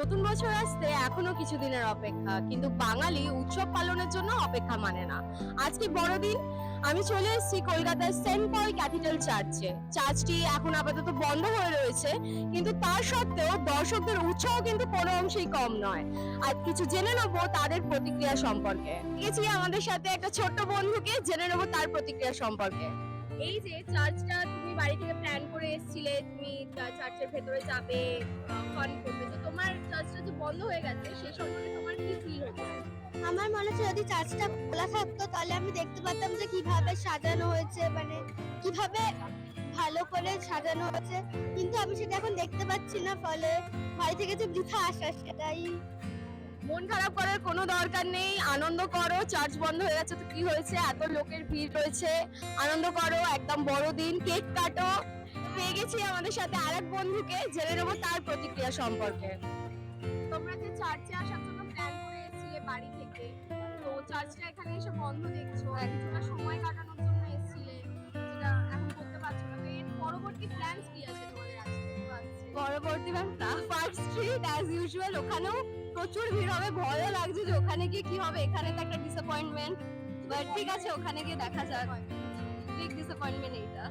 নতুন বছর আসতে এখনও কিছুদিনের অপেক্ষা, কিন্তু বাঙালি উৎসব পালনের জন্য অপেক্ষা মানে না। আজকে বড়দিন? আমি চলে এসেছি কলকাতার সেন্ট পল ক্যাথিড্রাল চার্চে। চার্চটি এখন আপাতত বন্ধ হয়ে রয়েছে, কিন্তু তার সত্ত্বেও দর্শকদের উৎসাহ কিন্তু কোনো অংশেই কম নয়। আর কিছু জেনে নেব তাদের প্রতিক্রিয়া সম্পর্কে। গেছি আমাদের সাথে একটা ছোট্ট বন্ধুকে জেনে নেব তার প্রতিক্রিয়া সম্পর্কে। এই যে চার্চটা তুমি বাড়ি থেকে প্ল্যান করে এসেছিলে, তুমি চার্চের ভেতরে যাবে ফান চার্চটা যে বন্ধ হয়ে গেছে সেই সম্পর্কে তোমার কি ফিল হচ্ছে আমার মনে হচ্ছে যদি চার্চটা খোলা থাকতো তাহলে আমি দেখতে পারতাম যে কীভাবে সাজানো হয়েছে মানে কীভাবে ভালো করে সাজানো হয়েছে। কিন্তু আমি সেটা এখন দেখতে পাচ্ছি না ফলে বাড়ি থেকে যে বৃথা আসা সেটাই। মন খারাপ করার কোনো দরকার নেই। আনন্দ করো চার্চ বন্ধ হয়ে গেছে তো কি হয়েছে? এত লোকের ভিড় রয়েছে। আনন্দ করো একদম বড়দিন কেক কাটো। পেয়ে গেছি আমাদের সাথে আরেক বন্ধুকে জেনে নেব তার প্রতিক্রিয়া সম্পর্কে। তোমরা যে চার্চে আসার জন্য প্ল্যান করে এসেছিলে বাড়ি থেকে তো চার্চটা এখানে এসে বন্ধ দেখছ। কিছুটা সময় কাটানোর জন্য এসেছিলে যেটা এখন করতে পারছ না। এর পরবর্তী প্ল্যানস কি আছে তোমাদের আজকে? পরবর্তী পার্ক স্ট্রিট অ্যাজ ইউজুয়াল ওখানেও প্রচুর ভিড় হবে ভয়ও লাগছে যে ওখানে গিয়ে কি হবে। এখানে তো একটা ডিসঅ্যাপয়েন্টমেন্ট বাট ঠিক আছে ওখানে গিয়ে দেখা যাক। বিগ ডিসঅ্যাপয়েন্টমেন্ট এইটা।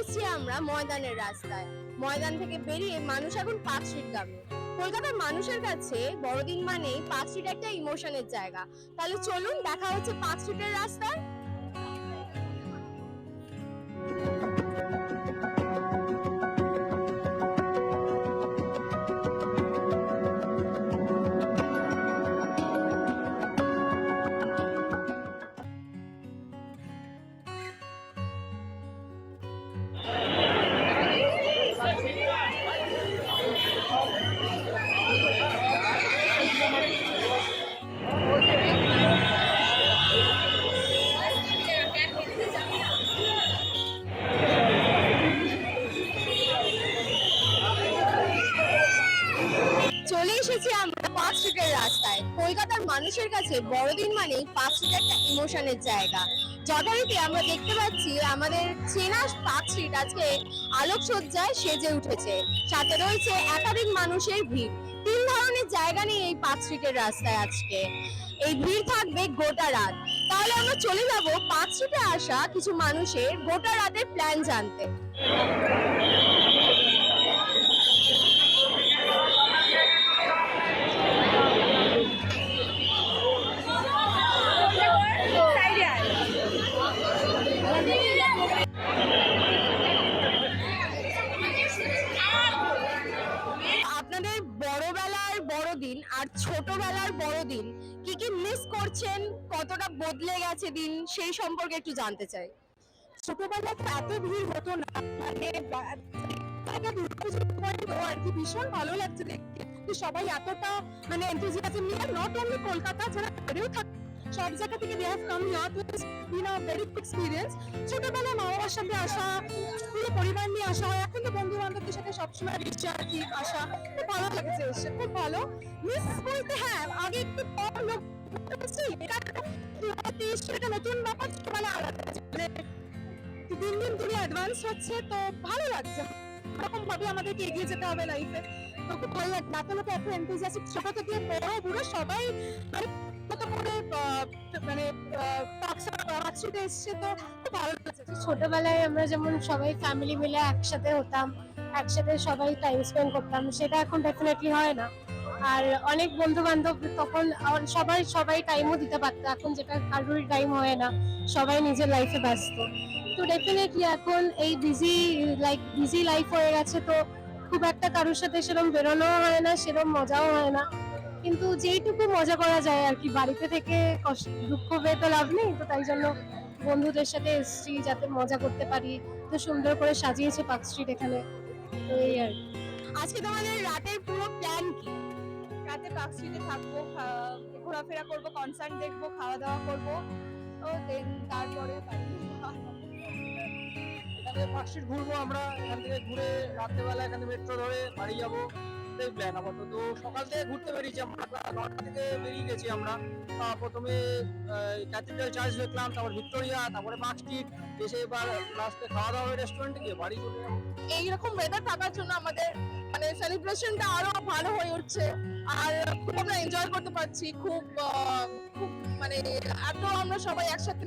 এসেছি আমরা ময়দানের রাস্তায়। ময়দান থেকে বেরিয়ে মানুষ এখন পাঁচ স্ট্রিট গামী কলকাতার মানুষের কাছে বড়দিন মানেই পাঁচ স্ট্রিট একটা ইমোশনের জায়গা। তাহলে চলুন, দেখা হচ্ছে পাঁচ স্ট্রিটের রাস্তায়। কলকাতার মানুষের কাছে বড়দিন পার্ক স্ট্রিট একটা ইমোশনের জায়গা। যথারীতি আমরা দেখতে পাচ্ছি, আমাদের চেনা স্ট্রিট আজকে আলোকসজ্জায় সেজে উঠেছে। সাথে রয়েছে একাধিক মানুষের ভিড়। তিন ধরনের জায়গা নিয়ে এই স্ট্রিটের রাস্তায় আজকে। এই ভিড় থাকবে গোটা রাত। তাহলে আমরা চলে যাব স্ট্রিটে আসা কিছু মানুষের গোটা রাতের প্ল্যান জানতে। আর ছোটবেলার বড়দিন কি কি মিস করছেন? কতটা বদলে গেছে দিন? সেই সম্পর্কে একটু জানতে চাই। ছোটবেলায় তো এত ভিড় হতো না মানে আর কি ভীষণ ভালো লাগছে দেখতে। সবাই এতটা মানে এনথুজিয়াজম নিয়ে নট অনলি কলকাতা যারা বাইরেও থাকে সব জায়গা থেকে they have come here to a very experience ছোটবেলায় মা বাবার সাথে আসা, পুরো পরিবার নিয়ে আসা হয়। এখন তো বন্ধু বান্ধবদের সাথে সবসময় বেশি আর কি আসা। খুব ভালো লাগছে এসে, খুব ভালো। মিস বলতে হ্যাঁ আগে একটু কম লোক এটা নতুন ব্যাপার ছোটবেলা আলাদা। মানে দিন দিন দুনিয়া অ্যাডভান্স হচ্ছে, তো ভালো লাগছে। এরকম ভাবে আমাদেরকে এগিয়ে যেতে হবে লাইফে তো খুব ভালো লাগছে। এত লোক এত এনথুজিয়াস্টিক ছোট থেকে বড় বুড়ো সবাই করে মানে এসছে তো খুব ভালো লাগছে। ছোটবেলায় আমরা যেমন সবাই ফ্যামিলি মিলে একসাথে হতাম, একসাথে সবাই টাইম স্পেন্ড করতাম, সেটা এখন ডেফিনেটলি হয় না। আর অনেক বন্ধু বান্ধব তখন সবাই সবাই টাইমও দিতে পারতো, এখন যেটা কারোরই টাইম হয় না, সবাই নিজের লাইফে ব্যস্ত। তো ডেফিনেটলি এখন এই বিজি লাইক বিজি লাইফ হয়ে গেছে তো খুব একটা কারোর সাথে সেরকম বেরোনো হয় না সেরকম মজাও হয় না। কিন্তু যেইটুকু মজা করা যায় আর কি বাড়িতে থেকে কষ্ট দুঃখ পেয়ে তো লাভ নেই তো তাই জন্য বন্ধুদের সাথে এসেছি যাতে মজা করতে পারি তো সুন্দর করে সাজিয়েছে পার্ক স্ট্রিট এখানে তো এই আর কি। আজকে তোমাদের রাতের পুরো প্ল্যান কি? রাতে পার্ক স্ট্রিটে থাকব ঘোরাফেরা করব কনসার্ট দেখব খাওয়া দাওয়া করব ও দেন তারপরে বাড়ি আজকে পার্কস্ট্রিট ঘুরবো আমরা এখান থেকে ঘুরে রাত্রেবেলা এখানে মেট্রো ধরে বাড়ি যাব। এটাই প্ল্যান আপাতত। সকাল থেকে ঘুরতে বেরিয়েছি আমরা। নটা থেকে বেরিয়ে গেছি আমরা। প্রথমে ক্যাথিড্রাল চার্চ দেখলাম, তারপর ভিক্টোরিয়া, তারপরে পার্ক স্ট্রিট এসে এবার লাস্টে খাওয়া দাওয়া রেস্টুরেন্টে গিয়ে বাড়ি চলে এইরকম ওয়েদার থাকার জন্য আমাদের মানে সেলিব্রেশনটা আরও ভালো হয়ে উঠছে। আর খুব আমরা এনজয় করতে পারছি। খুব খুব মানে এত আমরা সবাই একসাথে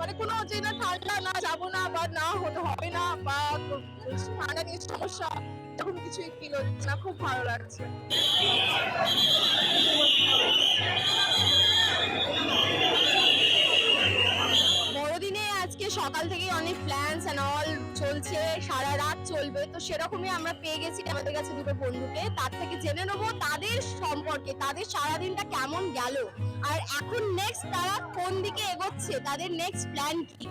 মানে কোনো যে না ঠান্ডা না যাব না বা না হতে হবে না বা ঠান্ডা নিয়ে সমস্যা এরকম কিছুই ফিল হচ্ছে না খুব ভালো লাগছে। বড়দিনে আজকে সকাল থেকেই অনেক প্ল্যানস এন্ড অল চলছে সারা রাত চলবে তো সেরকমই আমরা পেয়ে গেছি আমাদের কাছে দুটো বন্ধুকে। তার থেকে জেনে নেব তাদের সম্পর্কে তাদের সারাদিনটা কেমন গেল আর এখন নেক্সট তারা কোন দিকে এগোচ্ছে তাদের নেক্সট প্ল্যান কি?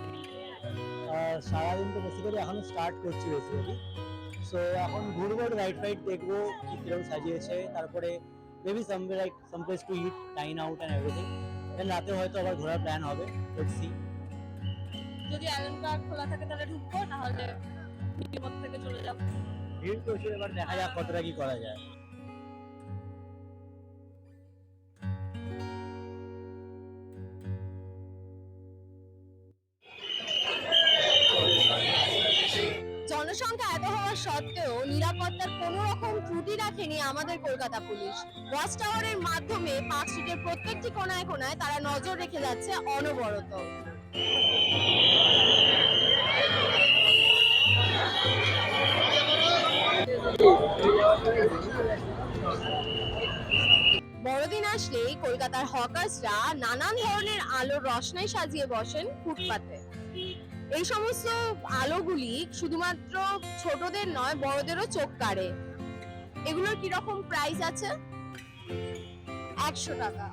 সারাদিন তো বেসিক্যালি এখন স্টার্ট করছি বেসিক্যালি সো এখন ঘুরবো রাইড ফাইড দেখব কি সাজিয়েছে তারপরে maybe some like some place to eat dine out and everything then রাতে হয়তো আবার ঘোরার প্ল্যান হবে লেটস সি যদি আয়রন পার্ক খোলা থাকে তাহলে ঢুকবো নাহলে মধ্যে থেকে চলে যাব। ভিড় তো এবার দেখা যাক কতটা কি করা যায়। ত্রুটি রাখেনি আমাদের কলকাতা পুলিশ। ওয়াচ টাওয়ারের মাধ্যমে পার্ক স্ট্রিটের প্রত্যেকটি কোনায় কোনায় তারা নজর রেখে যাচ্ছে অনবরত। বড়দিন আসলেই কলকাতার হকার্সরা নানান ধরনের আলোর রসনায় সাজিয়ে বসেন ফুটপাতে। এই সমস্ত আলোগুলি শুধুমাত্র ছোটদের নয়, বড়দেরও চোখ কাড়ে। এগুলোর কীরকম প্রাইস আছে? একশো টাকা।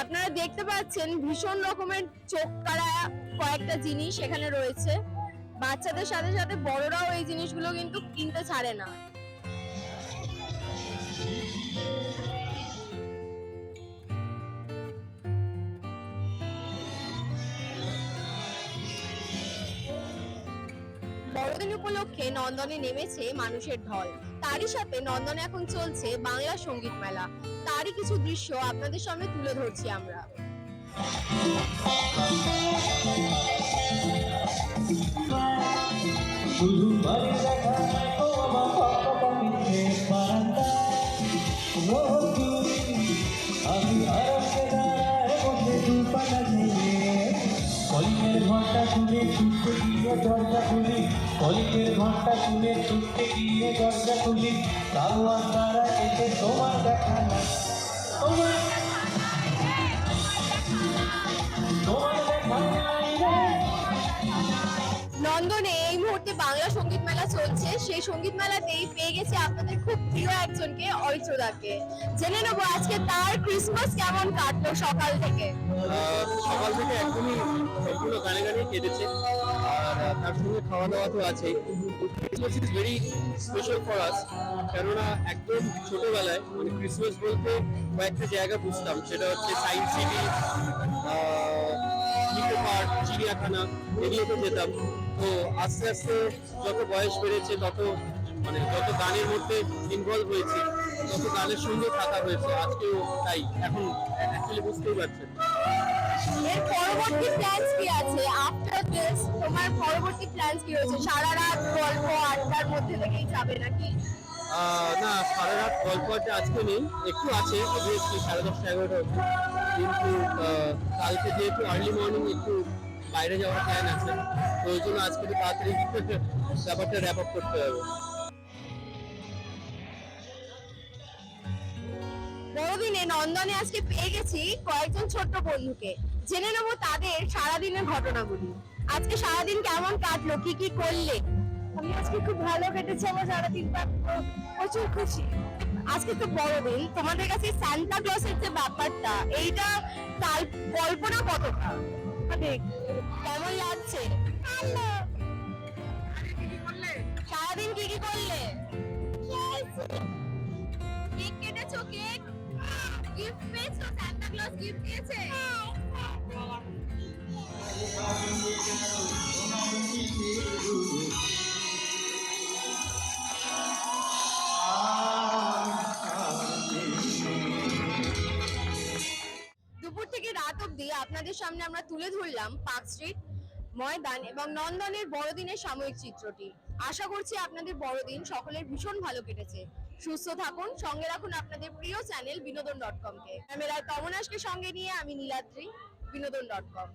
আপনারা দেখতে পাচ্ছেন ভীষণ রকমের চোখ কাড়া কয়েকটা জিনিস এখানে রয়েছে। বাচ্চাদের সাথে সাথে বড়রাও এই জিনিসগুলো কিন্তু কিনতে ছাড়ে না। বড়দিন উপলক্ষে নন্দনে নেমেছে মানুষের ঢল। তারই সাথে নন্দনে এখন চলছে বাংলা সংগীত মেলা। তারই কিছু দৃশ্য আপনাদের সামনে তুলে ধরছি আমরা। শুধু বাড়ি দেখা শুনে ছুটতে গিয়ে দরজা খুলি কলিকের ঘণ্টা শুনে ছুটতে গিয়ে দরজা খুলি দারোয়ান তারা এসে তোমার দেখা না তোমার সংগীত মেলা চলছে। সেই সংগীত মেলাতেই পেয়ে গেছে আপনাদের খুব প্রিয় একজনকে, অরিত্রদাকে। জেনে নেব আজকে তার ক্রিসমাস কেমন কাটলো সকাল থেকে। সকাল থেকে একদমই সম্পূর্ণ গানে গানে কেটেছে। আর তার সঙ্গে খাওয়া দাওয়া তো আছেই। Christmas is very special for us কেননা একদম ছোটবেলায় মানে ক্রিসমাস বলতে কয়েকটা জায়গা বুঝতাম। সেটা হচ্ছে সায়েন্স সিটি পার্ক চিড়িয়াখানা এগুলোতে যেতাম। তো আস্তে আস্তে যত বয়স বেড়েছে তত মানে যত গানের মধ্যে ইনভলভ হয়েছি তত গানের সঙ্গে থাকা হয়েছে। আজকেও তাই এখন অ্যাকচুয়ালি বুঝতেই পারছেন। এর পরবর্তী প্ল্যানস কি আছে? আফটার দিস তোমার পরবর্তী প্ল্যানস কি রয়েছে? সারা রাত গল্প আড্ডার মধ্যে থেকেই যাবে নাকি? না সারা রাত গল্প আড্ডা আজকে নেই একটু আছে অবভিয়াসলি সাড়ে দশটা এগারোটা অবধি। কিন্তু কালকে যেহেতু আর্লি মর্নিং একটু বাইরে যাওয়ার প্ল্যান আছে, তো ওই জন্য আজকে একটু তাড়াতাড়ি ব্যাপারটা র্যাপ আপ করতে হবে। বড়দিনে নন্দনে আজকে পেয়ে গেছি কয়েকজন ছোট্ট বন্ধুকে। জেনে নেব তাদের সারাদিনের ঘটনাগুলি। আজকে সারাদিন কেমন কাটলো, কি কি করলে? আমি আজকে খুব ভালো কেটেছে, আমার সারাদিনটা প্রচুর খুশি। আজকে তো বড়দিন তোমাদের কাছে সান্তা ক্লসের যে ব্যাপারটা, এইটা কাল, কল্পনা কতটা? অনেক কেমন লাগছে? সারাদিন কি কি করলে? কেক কেটেছো, কেক? গিফট পেয়েছ? সান্তা ক্লজ গিফট দিয়েছে? দুপুর আপনাদের সামনে আমরা তুলে ধরলাম পার্ক স্ট্রিট, ময়দান এবং নন্দনের বড়দিনের সাময়িক চিত্রটি। আশা করছি আপনাদের বড়দিন সকলের ভীষণ ভালো কেটেছে। সুস্থ থাকুন, সঙ্গে রাখুন আপনাদের প্রিয় চ্যানেল বিনোদন ডট কমকে। ক্যামেরায় তমনাশকে সঙ্গে নিয়ে আমি নীলাদ্রি, বিনোদন ডট কম।